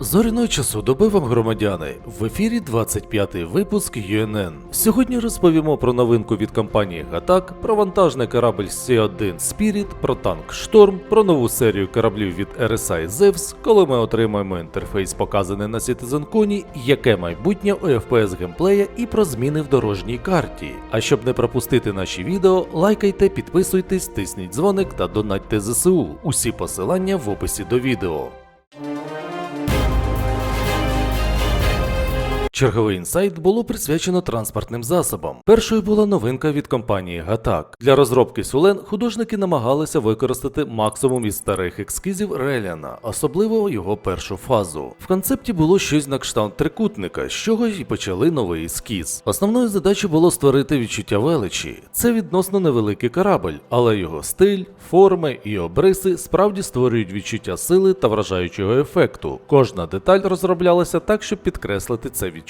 Зоряної часу доби вам громадяни. В ефірі 25-й випуск ЮНН. Сьогодні розповімо про новинку від компанії Гатак, про вантажний корабль Сі-1 Spirit, про танк Шторм, про нову серію кораблів від RSI Zevs, коли ми отримаємо інтерфейс, показаний на CitizenCon, яке майбутнє у FPS геймплея і про зміни в дорожній карті. А щоб не пропустити наші відео, лайкайте, підписуйтесь, тисніть дзвоник та донатьте ЗСУ. Усі посилання в описі до відео. Черговий інсайт було присвячено транспортним засобам. Першою була новинка від компанії Гатак. Для розробки Сулен художники намагалися використати максимум із старих ескізів Реляна, особливо його першу фазу. В концепті було щось на кшталт трикутника, з чого й почали новий ескіз. Основною задачею було створити відчуття величі. Це відносно невеликий корабль, але його стиль, форми і обриси справді створюють відчуття сили та вражаючого ефекту. Кожна деталь розроблялася так, щоб підкреслити це відчуття.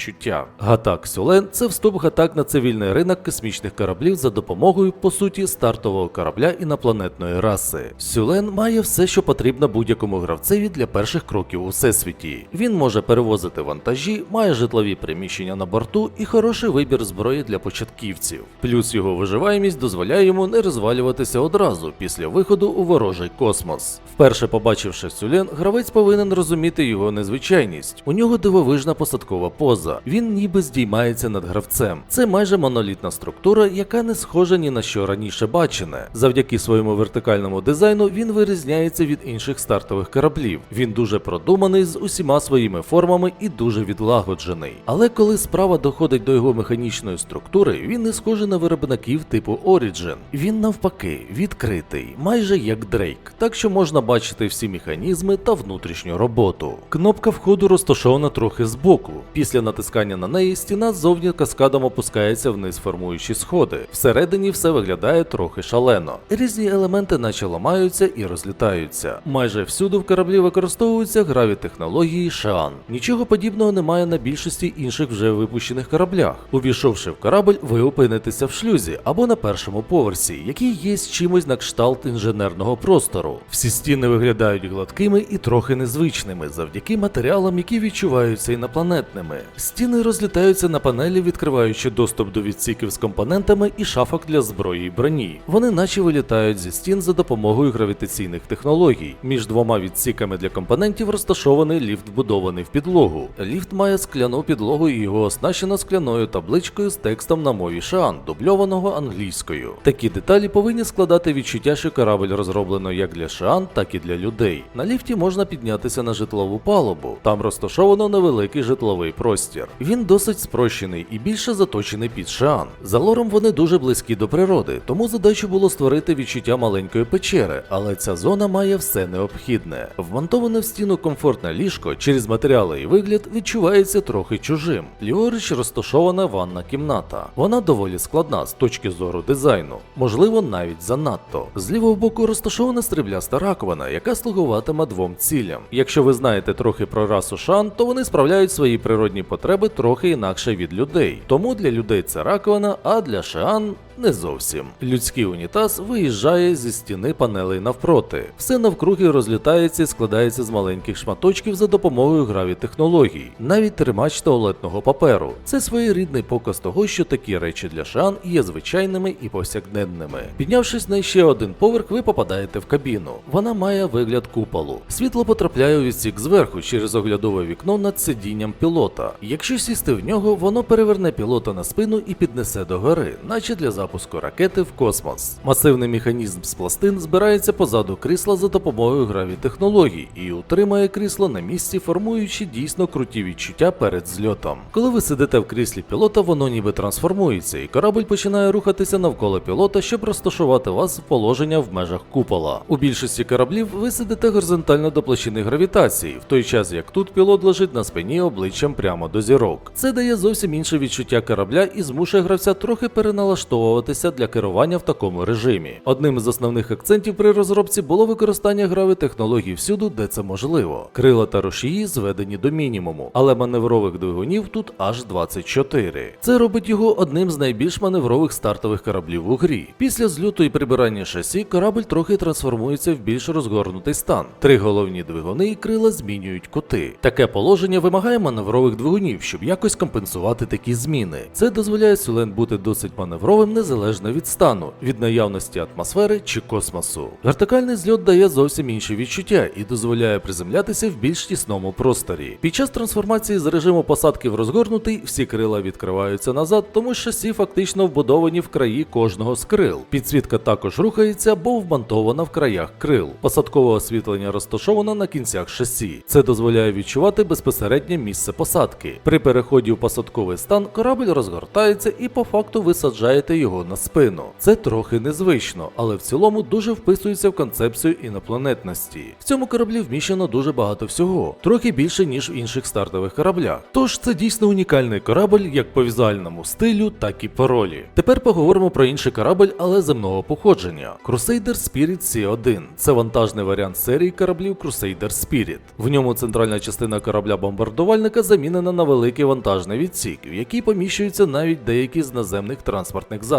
Гатак Сюлен це вступ гатак на цивільний ринок космічних кораблів за допомогою, по суті, стартового корабля інопланетної раси. Сюлен має все, що потрібно будь-якому гравцеві для перших кроків у всесвіті. Він може перевозити вантажі, має житлові приміщення на борту і хороший вибір зброї для початківців. Плюс його виживаємість дозволяє йому не розвалюватися одразу після виходу у ворожий космос. Вперше побачивши Сюлен, гравець повинен розуміти його незвичайність. У нього дивовижна посадкова поза. Він ніби здіймається над гравцем. Це майже монолітна структура, яка не схожа ні на що раніше бачене. Завдяки своєму вертикальному дизайну він вирізняється від інших стартових кораблів. Він дуже продуманий з усіма своїми формами і дуже відлагоджений. Але коли справа доходить до його механічної структури, він не схожий на виробників типу Origin. Він навпаки відкритий, майже як Дрейк, так що можна бачити всі механізми та внутрішню роботу. Кнопка входу розташована трохи збоку. Після натискання на неї стіна ззовні каскадом опускається вниз, формуючи сходи. Всередині все виглядає трохи шалено. Різні елементи наче ламаються і розлітаються. Майже всюди в кораблі використовуються гравітехнології Шаан. Нічого подібного немає на більшості інших вже випущених кораблях. Увійшовши в корабль, ви опинитеся в шлюзі або на першому поверсі, який є з чимось на кшталт інженерного простору. Всі стіни виглядають гладкими і трохи незвичними завдяки матеріалам, які відчуваються інопланетними. Стіни розлітаються на панелі, відкриваючи доступ до відсіків з компонентами і шафок для зброї і броні. Вони наче вилітають зі стін за допомогою гравітаційних технологій. Між двома відсіками для компонентів розташований ліфт, вбудований в підлогу. Ліфт має скляну підлогу і його оснащено скляною табличкою з текстом на мові Шаан, дубльованого англійською. Такі деталі повинні складати відчуття, що корабль розроблено як для Шаан, так і для людей. На ліфті можна піднятися на житлову палубу. Там розташовано невеликий житловий простір. Він досить спрощений і більше заточений під Шаан. За лором вони дуже близькі до природи, тому задачу було створити відчуття маленької печери, але ця зона має все необхідне. Вмонтоване в стіну комфортне ліжко через матеріали і вигляд відчувається трохи чужим. Ліворуч розташована ванна кімната. Вона доволі складна з точки зору дизайну, можливо, навіть занадто. З лівого боку розташована стрібляста раковина, яка слугуватиме двом цілям. Якщо ви знаєте трохи про расу шан, то вони справляють свої природні потреби трохи інакше від людей. Тому для людей це раковина, а для шан не зовсім. Людський унітаз виїжджає зі стіни панелей навпроти. Все навкруги розлітається і складається з маленьких шматочків за допомогою гравітехнологій, навіть тримач туалетного паперу. Це своєрідний показ того, що такі речі для шан є звичайними і повсякденними. Піднявшись на ще один поверх, ви попадаєте в кабіну. Вона має вигляд куполу. Світло потрапляє у відсік зверху через оглядове вікно над сидінням пілота. Якщо сісти в нього, воно переверне пілота на спину і піднесе до гори, наче для запуску ракети в космос. Масивний механізм з пластин збирається позаду крісла за допомогою гравітехнологій і утримує крісло на місці, формуючи дійсно круті відчуття перед зльотом. Коли ви сидите в кріслі пілота, воно ніби трансформується, і корабль починає рухатися навколо пілота, щоб розташувати вас в положення в межах купола. У більшості кораблів ви сидите горизонтально до площини гравітації, в той час як тут пілот лежить на спині обличчям прямо до зірок. Це дає зовсім інше відчуття корабля і змушує гравця трохи переналаштовувати змінюватися для керування в такому режимі. Одним із основних акцентів при розробці було використання гравих технологій всюди, де це можливо. Крила та рушії зведені до мінімуму, але маневрових двигунів тут аж 24. Це робить його одним з найбільш маневрових стартових кораблів у грі. Після зльоту і прибирання шасі корабль трохи трансформується в більш розгорнутий стан. Три головні двигуни і крила змінюють коти. Таке положення вимагає маневрових двигунів, щоб якось компенсувати такі зміни. Це дозволяє Сюлен бути досить маневровим незалежно від стану, від наявності атмосфери чи космосу. Вертикальний зльот дає зовсім інші відчуття і дозволяє приземлятися в більш тісному просторі. Під час трансформації з режиму посадки в розгорнутий всі крила відкриваються назад, тому шасі фактично вбудовані в краї кожного з крил. Підсвітка також рухається, бо вмонтована в краях крил. Посадкове освітлення розташовано на кінцях шасі. Це дозволяє відчувати безпосереднє місце посадки. При переході в посадковий стан корабль розгортається і по факту ви саджаєте його на спину. Це трохи незвично, але в цілому дуже вписується в концепцію інопланетності. В цьому кораблі вміщено дуже багато всього, трохи більше ніж в інших стартових кораблях. Тож це дійсно унікальний корабль як по візуальному стилю, так і по ролі. Тепер поговоримо про інший корабль, але земного походження. Crusader Spirit C1 це вантажний варіант серії кораблів Crusader Spirit. В ньому центральна частина корабля-бомбардувальника замінена на великий вантажний відсік, в який поміщуються навіть деякі з наземних транспортних засобів.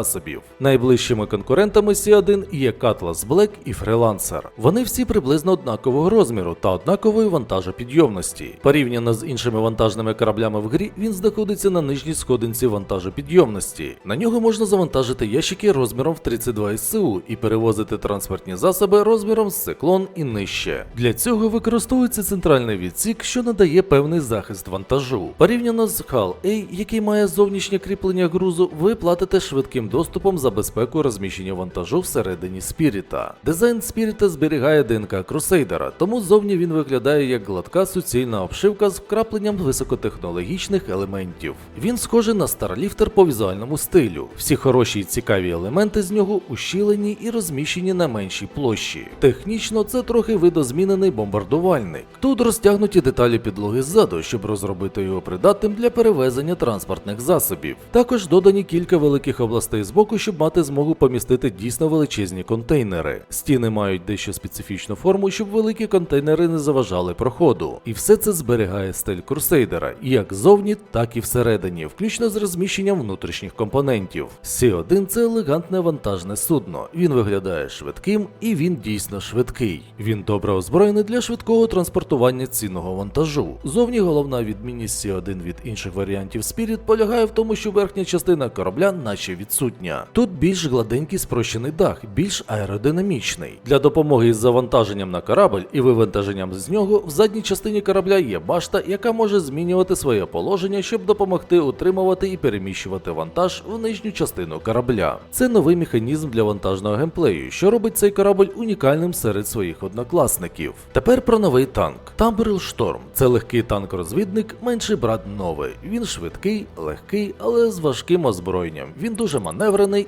Найближчими конкурентами C1 є Cutlass Black і Freelancer. Вони всі приблизно однакового розміру та однакової вантажопідйомності. Порівняно з іншими вантажними кораблями в грі, він знаходиться на нижній сходинці вантажопідйомності. На нього можна завантажити ящики розміром в 32 СУ і перевозити транспортні засоби розміром з циклон і нижче. Для цього використовується центральний відсік, що надає певний захист вантажу. Порівняно з Hull A, який має зовнішнє кріплення грузу, ви платите швидким доступом за безпеку розміщення вантажу всередині спіріта. Дизайн спіріта зберігає ДНК крусейдера, тому зовні він виглядає як гладка суцільна обшивка з вкрапленням високотехнологічних елементів. Він схожий на старліфтер по візуальному стилю. Всі хороші і цікаві елементи з нього ущілені і розміщені на меншій площі. Технічно це трохи видозмінений бомбардувальник. Тут розтягнуті деталі підлоги ззаду, щоб розробити його придатним для перевезення транспортних засобів. Також додані кілька великих областей збоку, щоб мати змогу помістити дійсно величезні контейнери. Стіни мають дещо специфічну форму, щоб великі контейнери не заважали проходу. І все це зберігає стиль крусейдера, як ззовні, так і всередині, включно з розміщенням внутрішніх компонентів. Сі-1 це елегантне вантажне судно. Він виглядає швидким і він дійсно швидкий. Він добре озброєний для швидкого транспортування цінного вантажу. Зовні головна відмінність Сі-1 від інших варіантів Spirit полягає в тому, що верхня частина корабля наче відсутня. Тут більш гладенький спрощений дах, більш аеродинамічний. Для допомоги із завантаженням на корабль і вивантаженням з нього в задній частині корабля є башта, яка може змінювати своє положення, щоб допомогти утримувати і переміщувати вантаж в нижню частину корабля. Це новий механізм для вантажного геймплею, що робить цей корабль унікальним серед своїх однокласників. Тепер про новий танк. Тамберл Шторм це легкий танк-розвідник, менший брат новий. Він швидкий, легкий, але з важким озброєнням. Він дуже маневрений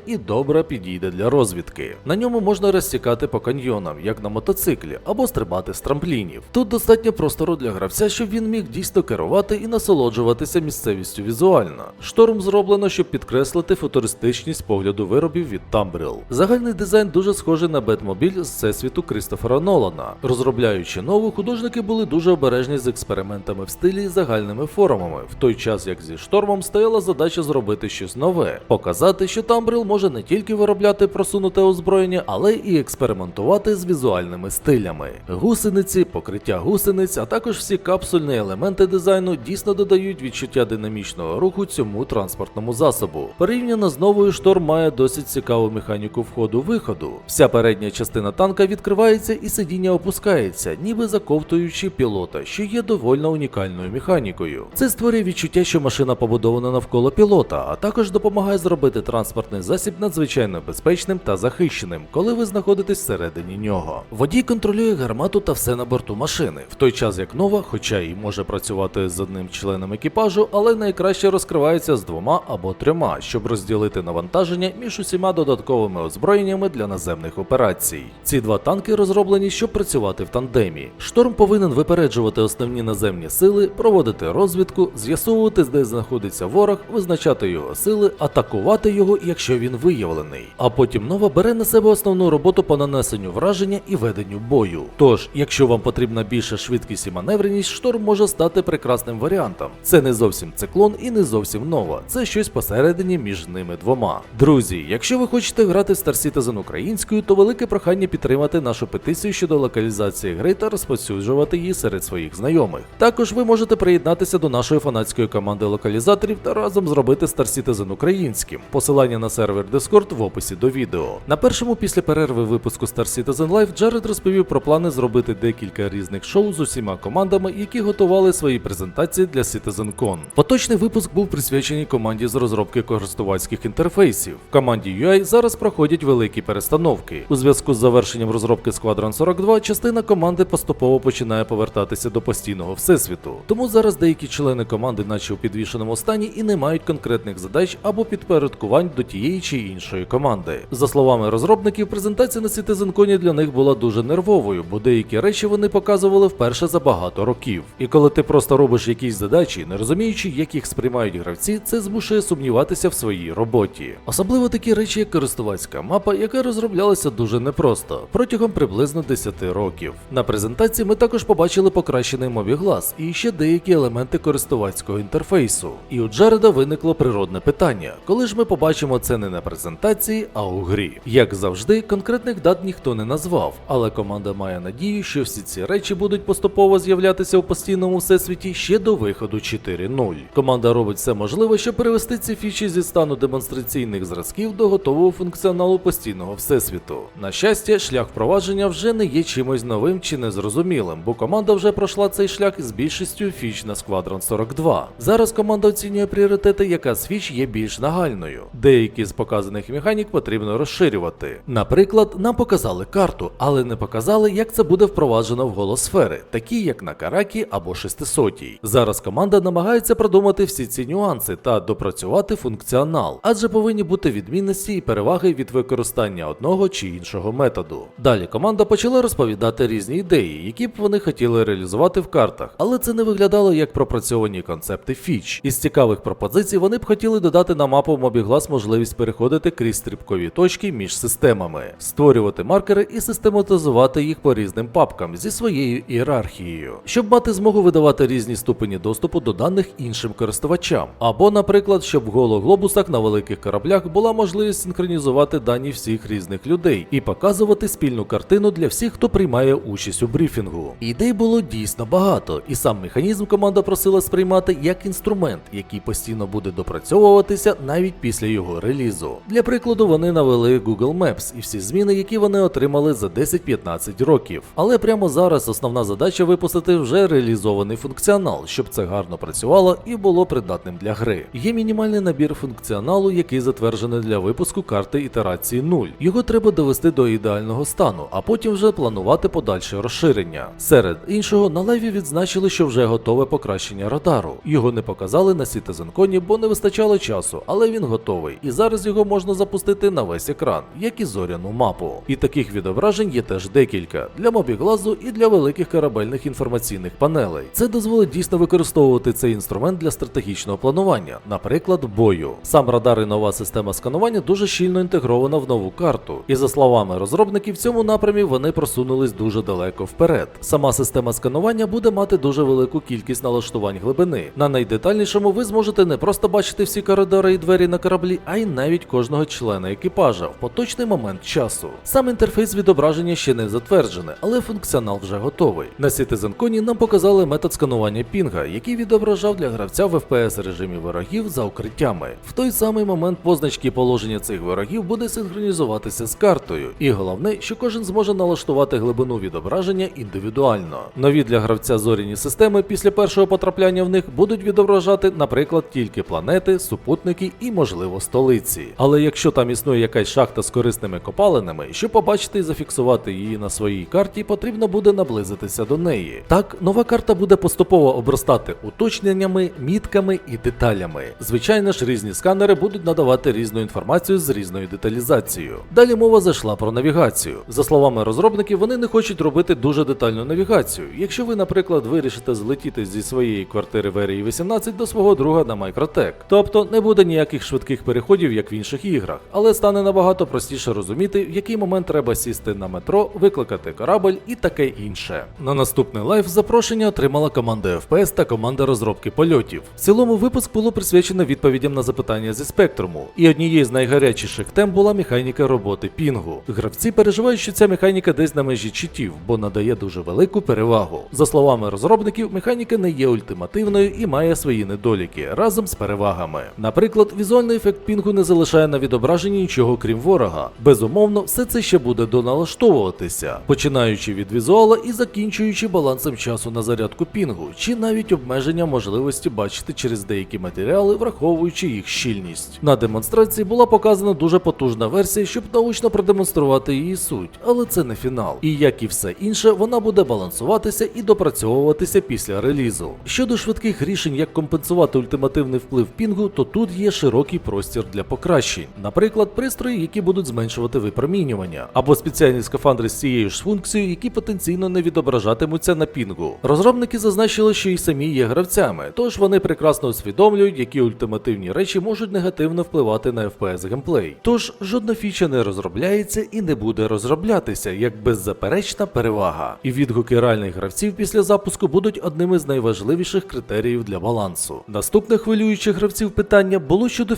і добре підійде для розвідки. На ньому можна розсікати по каньйонам, як на мотоциклі, або стрибати з трамплінів. Тут достатньо простору для гравця, щоб він міг дійсно керувати і насолоджуватися місцевістю візуально. Шторм зроблено, щоб підкреслити футуристичність погляду виробів від Тамбрил. Загальний дизайн дуже схожий на Бетмобіль з всесвіту Крістофера Нолана. Розробляючи нову, художники були дуже обережні з експериментами в стилі і загальними формами, в той час як зі штормом стояла задача зробити щось нове, показати, що Тамбрил може не тільки виробляти просунуте озброєння, але і експериментувати з візуальними стилями. Гусениці, покриття гусениць, а також всі капсульні елементи дизайну дійсно додають відчуття динамічного руху цьому транспортному засобу. Порівняно з новою шторм має досить цікаву механіку входу-виходу. Вся передня частина танка відкривається і сидіння опускається, ніби заковтуючи пілота, що є довольно унікальною механікою. Це створює відчуття, що машина побудована навколо пілота, а також допомагає зробити транспортний засіб надзвичайно безпечним та захищеним, коли ви знаходитесь всередині нього. Водій контролює гармату та все на борту машини, в той час як нова, хоча і може працювати з одним членом екіпажу, але найкраще розкривається з двома або трьома, щоб розділити навантаження між усіма додатковими озброєннями для наземних операцій. Ці два танки розроблені, щоб працювати в тандемі. Шторм повинен випереджувати основні наземні сили, проводити розвідку, з'ясовувати, де знаходиться ворог, визначати його сили, атакувати його його, якщо він виявлений. А потім нова бере на себе основну роботу по нанесенню враження і веденню бою. Тож, якщо вам потрібна більша швидкість і маневреність, шторм може стати прекрасним варіантом. Це не зовсім циклон і не зовсім нова. Це щось посередині між ними двома. Друзі, якщо ви хочете грати в Star Citizen українською, то велике прохання підтримати нашу петицію щодо локалізації гри та розповсюджувати її серед своїх знайомих. Також ви можете приєднатися до нашої фанатської команди локалізаторів та разом зробити Star Citizen українським. Посилання на сервер Discord в описі до відео. На першому після перерви випуску Star Citizen Live Джаред розповів про плани зробити декілька різних шоу з усіма командами, які готували свої презентації для CitizenCon. Поточний випуск був присвячений команді з розробки користувацьких інтерфейсів. В команді UI зараз проходять великі перестановки. У зв'язку з завершенням розробки Squadron 42 частина команди поступово починає повертатися до постійного всесвіту. Тому зараз деякі члени команди, наче у підвішеному стані, і не мають конкретних задач або підпорядкувань до тієї чи іншої команди. За словами розробників, презентація на CitizenCon для них була дуже нервовою, бо деякі речі вони показували вперше за багато років. І коли ти просто робиш якісь задачі, не розуміючи, як їх сприймають гравці, це змушує сумніватися в своїй роботі. Особливо такі речі, як користувацька мапа, яка розроблялася дуже непросто протягом приблизно 10 років. На презентації ми також побачили покращений мобіглас і ще деякі елементи користувацького інтерфейсу. І у Джареда виникло природне питання: коли ж ми побачимо це не на презентації, а у грі. Як завжди, конкретних дат ніхто не назвав, але команда має надію, що всі ці речі будуть поступово з'являтися у постійному всесвіті ще до виходу 4.0. Команда робить все можливе, щоб перевести ці фічі зі стану демонстраційних зразків до готового функціоналу постійного всесвіту. На щастя, шлях впровадження вже не є чимось новим чи незрозумілим, бо команда вже пройшла цей шлях з більшістю фіч на Squadron 42. Зараз команда оцінює пріоритети, яка з фіч є більш нагальною. Деякі з показаних механік потрібно розширювати. Наприклад, нам показали карту, але не показали, як це буде впроваджено в голосфери, такі як на Каракі або 600. Зараз команда намагається продумати всі ці нюанси та допрацювати функціонал, адже повинні бути відмінності і переваги від використання одного чи іншого методу. Далі команда почала розповідати різні ідеї, які б вони хотіли реалізувати в картах, але це не виглядало як пропрацьовані концепти фіч. Із цікавих пропозицій вони б хотіли додати на мапу Мобіглас можливість переходити крізь стрибкові точки між системами, створювати маркери і систематизувати їх по різним папкам зі своєю ієрархією, щоб мати змогу видавати різні ступені доступу до даних іншим користувачам. Або, наприклад, щоб в гологлобусах на великих кораблях була можливість синхронізувати дані всіх різних людей і показувати спільну картину для всіх, хто приймає участь у брифінгу. Ідей було дійсно багато, і сам механізм команда просила сприймати як інструмент, який постійно буде допрацьовуватися навіть після його релізу. Для прикладу, вони навели Google Maps і всі зміни, які вони отримали за 10-15 років. Але прямо зараз основна задача випустити вже реалізований функціонал, щоб це гарно працювало і було придатним для гри. Є мінімальний набір функціоналу, який затверджений для випуску карти ітерації 0. Його треба довести до ідеального стану, а потім вже планувати подальше розширення. Серед іншого, на лайві відзначили, що вже готове покращення радару. Його не показали на CitizenCon, бо не вистачало часу, але він готовий, і зараз його можна запустити на весь екран, як і зоряну мапу. І таких відображень є теж декілька для мобіглазу і для великих корабельних інформаційних панелей. Це дозволить дійсно використовувати цей інструмент для стратегічного планування, наприклад, бою. Сам радар і нова система сканування дуже щільно інтегрована в нову карту. І за словами розробників, в цьому напрямі вони просунулись дуже далеко вперед. Сама система сканування буде мати дуже велику кількість налаштувань глибини. На найдетальнішому ви зможете не просто бачити всі коридори і двері на кораблі, а й навіть кожного члена екіпажа в поточний момент часу. Сам інтерфейс відображення ще не затверджений, але функціонал вже готовий. На CitizenCon нам показали метод сканування пінга, який відображав для гравця в FPS режимі ворогів за укриттями. В той самий момент позначки положення цих ворогів буде синхронізуватися з картою, і головне, що кожен зможе налаштувати глибину відображення індивідуально. Нові для гравця зоряні системи після першого потрапляння в них будуть відображати, наприклад, тільки планети, супутники і, можливо, столиці. Але якщо там існує якась шахта з корисними копалинами, щоб побачити і зафіксувати її на своїй карті, потрібно буде наблизитися до неї. Так, нова карта буде поступово обростати уточненнями, мітками і деталями. Звичайно ж, різні сканери будуть надавати різну інформацію з різною деталізацією. Далі мова зайшла про навігацію. За словами розробників, вони не хочуть робити дуже детальну навігацію. Якщо ви, наприклад, вирішите злетіти зі своєї квартири в Ерії 18 до свого друга на Майкротек, тобто не буде ніяких швидких переходів переходів, як в інших іграх, але стане набагато простіше розуміти, в який момент треба сісти на метро, викликати корабль і таке інше. На наступний лайф запрошення отримала команда FPS та команда розробки польотів. В цілому випуск було присвячено відповідям на запитання зі спектруму, і однією з найгарячіших тем була механіка роботи пінгу. Гравці переживають, що ця механіка десь на межі читів, бо надає дуже велику перевагу. За словами розробників, механіка не є ультимативною і має свої недоліки разом з перевагами. Наприклад, візуальний ефект пінгу не залишає на відображенні нічого крім ворога. Безумовно, все це ще буде доналаштовуватися, починаючи від візуала і закінчуючи балансом часу на зарядку пінгу, чи навіть обмеження можливості бачити через деякі матеріали, враховуючи їх щільність. На демонстрації була показана дуже потужна версія, щоб научно продемонструвати її суть, але це не фінал. І як і все інше, вона буде балансуватися і допрацьовуватися після релізу. Щодо швидких рішень, як компенсувати ультимативний вплив пінгу, то тут є широкий простір для покращень, наприклад, пристрої, які будуть зменшувати випромінювання, або спеціальні скафандри з цією ж функцією, які потенційно не відображатимуться на пінгу. Розробники зазначили, що і самі є гравцями, тож вони прекрасно усвідомлюють, які ультимативні речі можуть негативно впливати на FPS геймплей. Тож жодна фіча не розробляється і не буде розроблятися як беззаперечна перевага. І відгуки реальних гравців після запуску будуть одним із найважливіших критеріїв для балансу. Наступне хвилююче гравців питання було щодо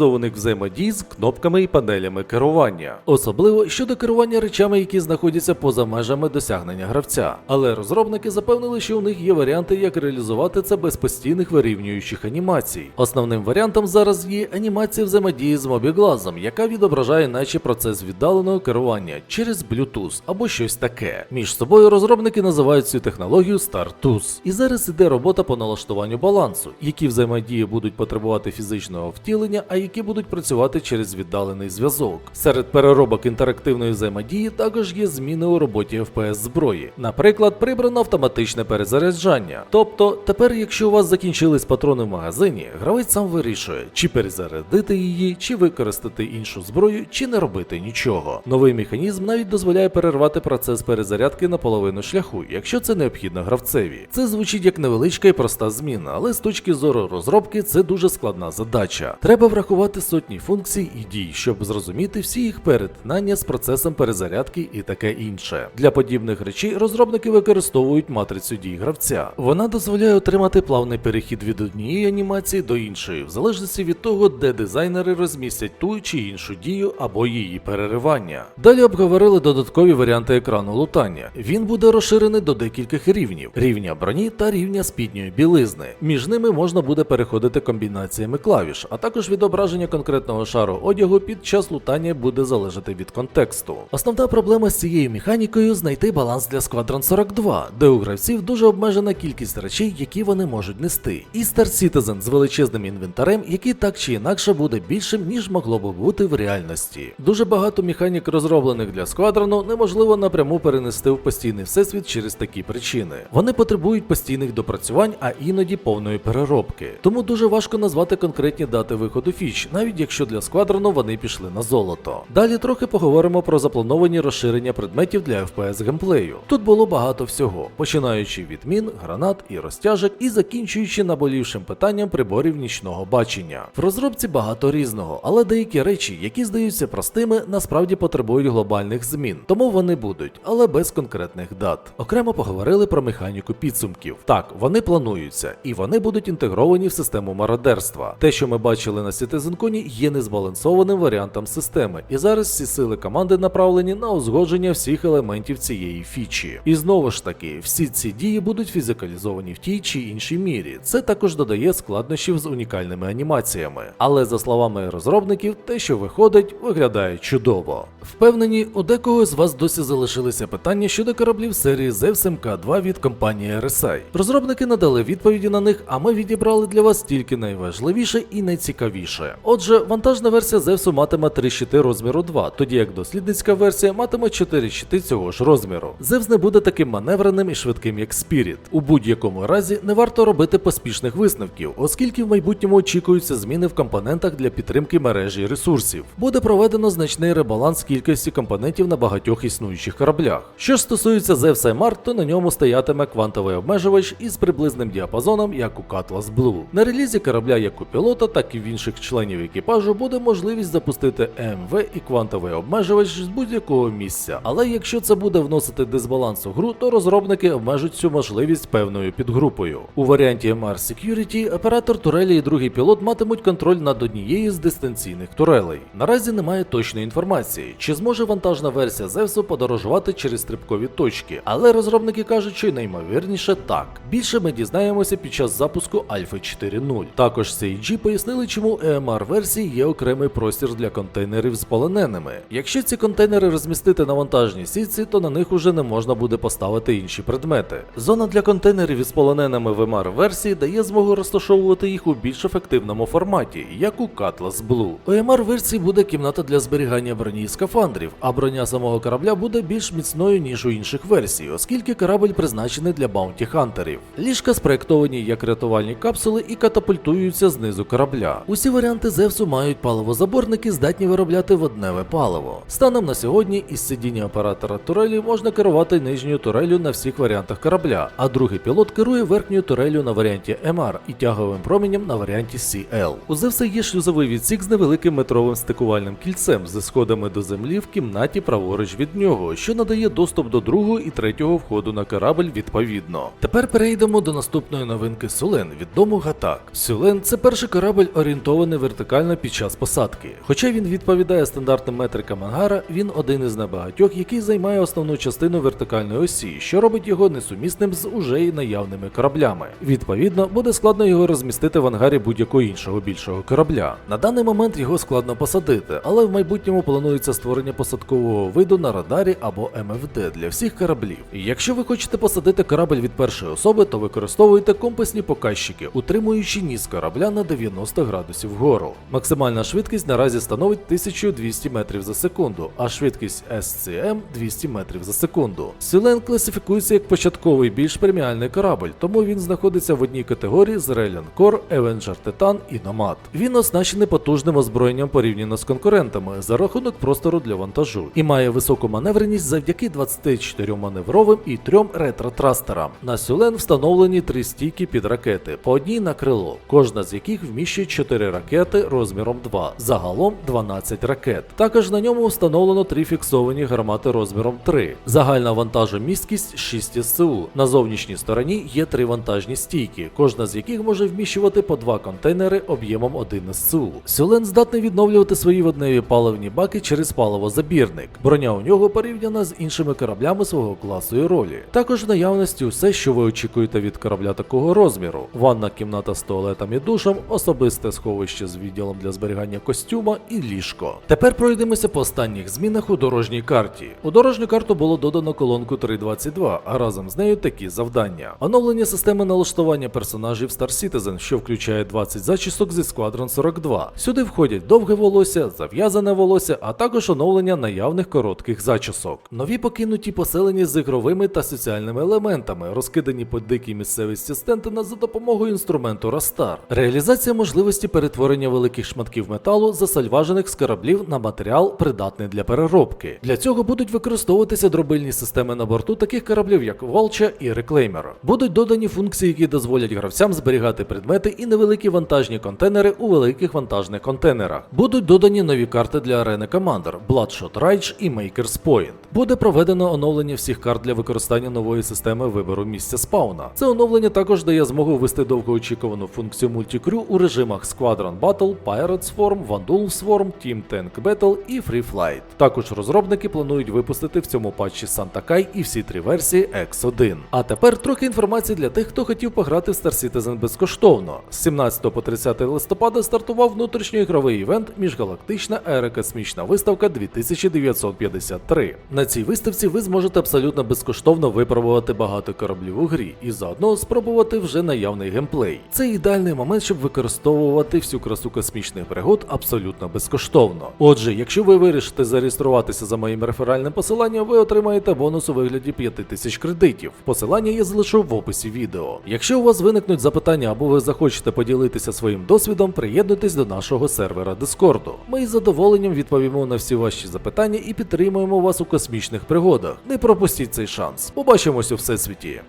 фізикалізованих взаємодій з кнопками і панелями керування, особливо щодо керування речами, які знаходяться поза межами досягнення гравця. Але розробники запевнили, що у них є варіанти, як реалізувати це без постійних вирівнюючих анімацій. Основним варіантом зараз є анімація взаємодії з мобіглазом, яка відображає наче процес віддаленого керування через Bluetooth або щось таке. Між собою розробники називають цю технологію StarTooth. І зараз іде робота по налаштуванню балансу, які взаємодії будуть потребувати фізичного втілення, а які будуть працювати через віддалений зв'язок. Серед переробок інтерактивної взаємодії також є зміни у роботі FPS зброї. Наприклад, прибрано автоматичне перезаряджання. Тобто, тепер, якщо у вас закінчились патрони в магазині, гравець сам вирішує, чи перезарядити її, чи використати іншу зброю, чи не робити нічого. Новий механізм навіть дозволяє перервати процес перезарядки на половину шляху, якщо це необхідно гравцеві. Це звучить як невеличка і проста зміна, але з точки зору розробки це дуже складна задача. Треба врахувати сотні функцій і дій, щоб зрозуміти всі їх перетинання з процесом перезарядки і таке інше. Для подібних речей розробники використовують матрицю дій гравця. Вона дозволяє отримати плавний перехід від однієї анімації до іншої, в залежності від того, де дизайнери розмістять ту чи іншу дію або її переривання. Далі обговорили додаткові варіанти екрану лутання. Він буде розширений до декількох рівнів: рівня броні та рівня спідньої білизни. Між ними можна буде переходити комбінаціями клавіш, а також відображення конкретного шару одягу під час лутання буде залежати від контексту. Основна проблема з цією механікою знайти баланс для Squadron 42, де у гравців дуже обмежена кількість речей, які вони можуть нести. І Star Citizen з величезним інвентарем, який так чи інакше буде більшим, ніж могло би бути в реальності. Дуже багато механік, розроблених для Squadron, неможливо напряму перенести в постійний всесвіт через такі причини. Вони потребують постійних допрацювань, а іноді повної переробки. Тому дуже важко назвати конкретні дати виходу фіч, навіть якщо для Squadron вони пішли на золото. Далі трохи поговоримо про заплановані розширення предметів для FPS геймплею. Тут було багато всього, починаючи від мін, гранат і розтяжок, і закінчуючи наболівшим питанням приборів нічного бачення. В розробці багато різного, але деякі речі, які здаються простими, насправді потребують глобальних змін, тому вони будуть, але без конкретних дат. Окремо поговорили про механіку підсумків. Так, вони плануються, і вони будуть інтегровані в систему мародерства. Те, що ми бачили на Citizen є незбалансованим варіантом системи, і зараз всі сили команди направлені на узгодження всіх елементів цієї фічі. І знову ж таки, всі ці дії будуть фізикалізовані в тій чи іншій мірі. Це також додає складнощів з унікальними анімаціями. Але за словами розробників, те, що виходить, виглядає чудово. Впевнені, у декого з вас досі залишилися питання щодо кораблів серії Zeus MK2 від компанії RSI. Розробники надали відповіді на них, а ми відібрали для вас тільки найважливіше і найцікавіше. Отже, вантажна версія Зевсу матиме 3 щити розміру 2, тоді як дослідницька версія матиме 4 щити цього ж розміру. Зевс не буде таким маневреним і швидким, як Spirit. У будь-якому разі не варто робити поспішних висновків, оскільки в майбутньому очікуються зміни в компонентах для підтримки мережі ресурсів. Буде проведено значний ребаланс кількості компонентів на багатьох існуючих кораблях. Що ж стосується Зевса Март, то на ньому стоятиме квантовий обмежувач із приблизним діапазоном, як у Cutlass Blue. На релізі корабля як у пілота, так і в інших членів членів екіпажу буде можливість запустити МВ і квантовий обмежувач з будь-якого місця. Але якщо це буде вносити дисбаланс у гру, то розробники обмежуть цю можливість певною підгрупою. У варіанті MR Security оператор турелі і другий пілот матимуть контроль над однією з дистанційних турелей. Наразі немає точної інформації, чи зможе вантажна версія Зевсу подорожувати через стрибкові точки, але розробники кажуть, що наймовірніше так. Більше ми дізнаємося під час запуску Альфа 4.0. Також CIG пояснили, чому EMR версії є окремий простір для контейнерів з полоненими. Якщо ці контейнери розмістити на вантажній сітці, то на них уже не можна буде поставити інші предмети. Зона для контейнерів із полоненими в EMR версії дає змогу розташовувати їх у більш ефективному форматі, як у Cutlass Blue. У EMR версії буде кімната для зберігання броні і скафандрів, а броня самого корабля буде більш міцною ніж у інших версій, оскільки корабль призначений для баунті хантерів. Ліжка спроєктовані як рятувальні капсули і катапультуються знизу корабля. Усі варіанти Зевсу мають паливозаборники, здатні виробляти водневе паливо. Станом на сьогодні із сидіння оператора турелі можна керувати нижньою турелю на всіх варіантах корабля, а другий пілот керує верхньою турелю на варіанті MR і тяговим променем на варіанті CL. У Зевса є шлюзовий відсік з невеликим метровим стикувальним кільцем зі сходами до землі в кімнаті праворуч від нього, що надає доступ до другого і третього входу на корабль відповідно. Тепер перейдемо до наступної новинки Сулен від дому Гатак. Сюлен це перший корабль орієнтований вертикально під час посадки. Хоча він відповідає стандартним метрикам ангара, він один із небагатьох, який займає основну частину вертикальної осі, що робить його несумісним з уже й наявними кораблями. Відповідно, буде складно його розмістити в ангарі будь-якого іншого більшого корабля. На даний момент його складно посадити, але в майбутньому планується створення посадкового виду на радарі або МФД для всіх кораблів. Якщо ви хочете посадити корабль від першої особи, то використовуйте компасні показчики, утримуючи ніс корабля на 90 градусів вгору. Максимальна швидкість наразі становить 1200 метрів за секунду, а швидкість SCM 200 метрів за секунду. Сілен класифікується як початковий більш преміальний корабль, тому він знаходиться в одній категорії з Reliant Core, Avenger Titan і Nomad. Він оснащений потужним озброєнням порівняно з конкурентами за рахунок простору для вантажу і має високу маневреність завдяки 24 маневровим і 3 ретро-трастерам. На Сюлен встановлені три стійки під ракети, по одній на крило, кожна з яких вміщує 4 ракети розміром 2, загалом 12 ракет. Також на ньому встановлено три фіксовані гармати розміром 3. Загальна вантажомісткість 6 СУ. На зовнішній стороні є три вантажні стійки, кожна з яких може вміщувати по два контейнери об'ємом 1 СУ. Сюлен здатний відновлювати свої водневі паливні баки через паливозабірник. Броня у нього порівняна з іншими кораблями свого класу і ролі. Також в наявності усе, що ви очікуєте від корабля такого розміру: ванна кімната з туалетом і душем, особисте сховище з відділом для зберігання костюма і ліжко. Тепер пройдемося по останніх змінах у дорожній карті. У дорожню карту було додано колонку 3.22, а разом з нею такі завдання: оновлення системи налаштування персонажів Star Citizen, що включає 20 зачісок зі Squadron 42. Сюди входять довге волосся, зав'язане волосся, а також оновлення наявних коротких зачісок. Нові покинуті поселення з ігровими та соціальними елементами, розкидані по дикій місцевості Стентона за допомогою інструменту Растар. Реалізація можливості перетворення великих шматків металу, засальважених з кораблів на матеріал, придатний для переробки. Для цього будуть використовуватися дробильні системи на борту таких кораблів, як Волча і Реклеймер. Будуть додані функції, які дозволять гравцям зберігати предмети і невеликі вантажні контейнери у великих вантажних контейнерах. Будуть додані нові карти для арени Commander, Bloodshot Rage і Maker's Point. Буде проведено оновлення всіх карт для використання нової системи вибору місця спауна. Це оновлення також дає змогу ввести довгоочікувану функцію мультикрю у режимах Squadron Battle, Pirates Swarm, Vandal Swarm, Team Tank Battle і Free Flight. Також розробники планують випустити в цьому патчі Santa Kai і всі три версії X1. А тепер трохи інформації для тих, хто хотів пограти в Star Citizen безкоштовно. З 17 по 30 листопада стартував внутрішньоігровий івент Міжгалактична аерокосмічна виставка 2953. На цій виставці ви зможете абсолютно безкоштовно випробувати багато кораблів у грі і заодно спробувати вже наявний геймплей. Це ідеальний момент, щоб використовувати всю красу космічних пригод абсолютно безкоштовно. Отже, якщо ви вирішите зареєструватися за моїм реферальним посиланням, ви отримаєте бонус у вигляді 5000 кредитів. Посилання я залишу в описі відео. Якщо у вас виникнуть запитання або ви захочете поділитися своїм досвідом, приєднуйтесь до нашого сервера Дискорду. Ми із задоволенням відповімо на всі ваші запитання і підтримуємо вас у космічних пригодах. Не пропустіть цей шанс. Побачимось у всесвіті.